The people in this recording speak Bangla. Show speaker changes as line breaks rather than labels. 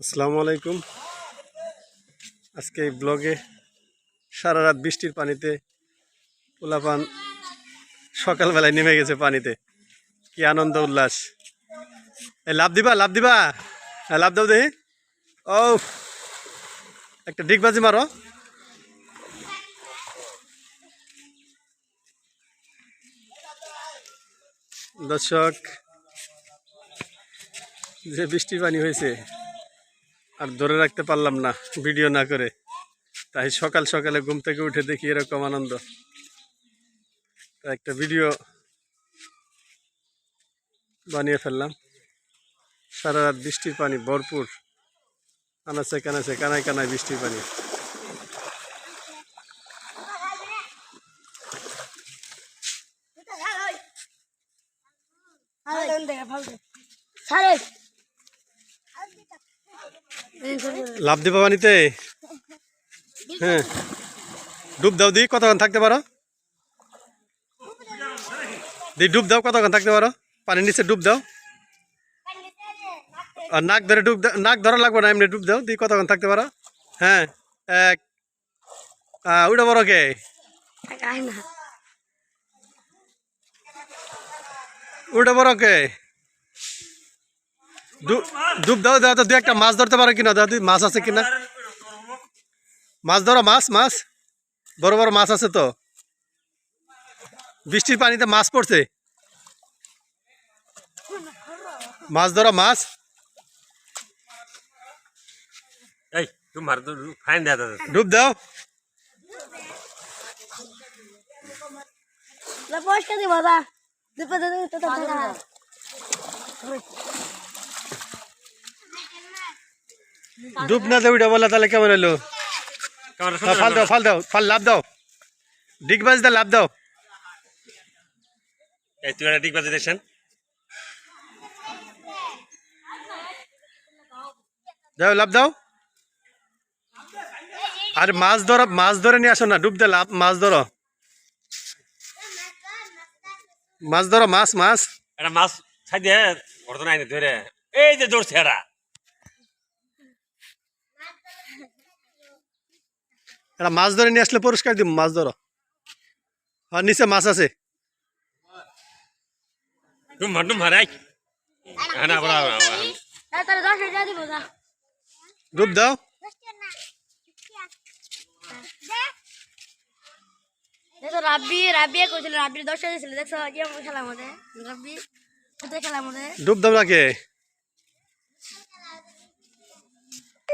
আসসালামু আলাইকুম। আজকে এই ব্লগে সারা রাত বৃষ্টির পানিতে পোলাপান সকালবেলায় নেমে গেছে পানিতে। কি আনন্দ, উল্লাস। এই লাভ দিবা লাভ দিবা। হ্যাঁ লাভ দাও দেখি। ও একটা ডিগবাজি মারো। দর্শক, যে বৃষ্টির পানি হয়েছে আর ধরে রাখতে পারলাম না ভিডিও না করে। তাই সকাল সকালে ঘুম থেকে উঠে দেখি এরকম আনন্দ। একটা ভিডিও বানিয়ে ফেললাম। সারা রাত বৃষ্টির পানি ভরপুর। আনাচে কানাচে, কানায় কানায় বৃষ্টির পানি।
সারে
লাভ দিবা পানিতে? হ্যাঁ। ডুব দাও দি কতক্ষণ থাকতে পারো? দি ডুব দাও কতক্ষণ থাকতে পারো? পানির নিচে ডুব দাও। আর নাক ধরে ডুব দাও নাক ধরা লাগবে না এমনি ডুব দাও। দি কতক্ষণ থাকতে পারো? হ্যাঁ এক উঠে বড় কে? উঠে বড় কে? ডুব দাও দাও তো দু একটা মাছ ধরতে পারো কিনা? দাও মাছ আছে কিনা? মাছ ধরো মাছ মাছ। বড় বড় মাছ আছে তো। বৃষ্টির পানিতে মাছ পড়ছে। মাছ ধরো মাছ।
দাদা
ডুব দাও।
লা পয়সা দিব দুপে দে তো তো টাকা
ডুব না দেও উঠে বলে তাহলে কেমন হলো? হ্যাঁ, ফাল দাও ফাল দাও ফাল লাভ দাও। ডিগ বাজ দা লাভ দাও।
এই তুই ঠিক দেখছেন?
যাও লাভ দাও। আর মাছ ধরো মাছ ধরে নিয়ে আসো না ডুব দে লাভ মাছ ধরো। মাছ ধরো মাছ মাছ।
একটা মাছ ছাই দিয়ে ঘটনা ধরে। এই যে দৌড়ছে এরা।
এটা মাছ ধরে নিয়ে আসলে পুরস্কার দিব মাছ ধরো। আর নিচে মাছ আছে।
হ্যাঁ
ডুব দাও।
দেখো রাব্বি রাব্বি কইছিল রাব্বির দশ হাজার ছিল। দেখছ কি আমার মধ্যে? রাব্বি কোথায় মধ্যে?
ডুব দাও নাকি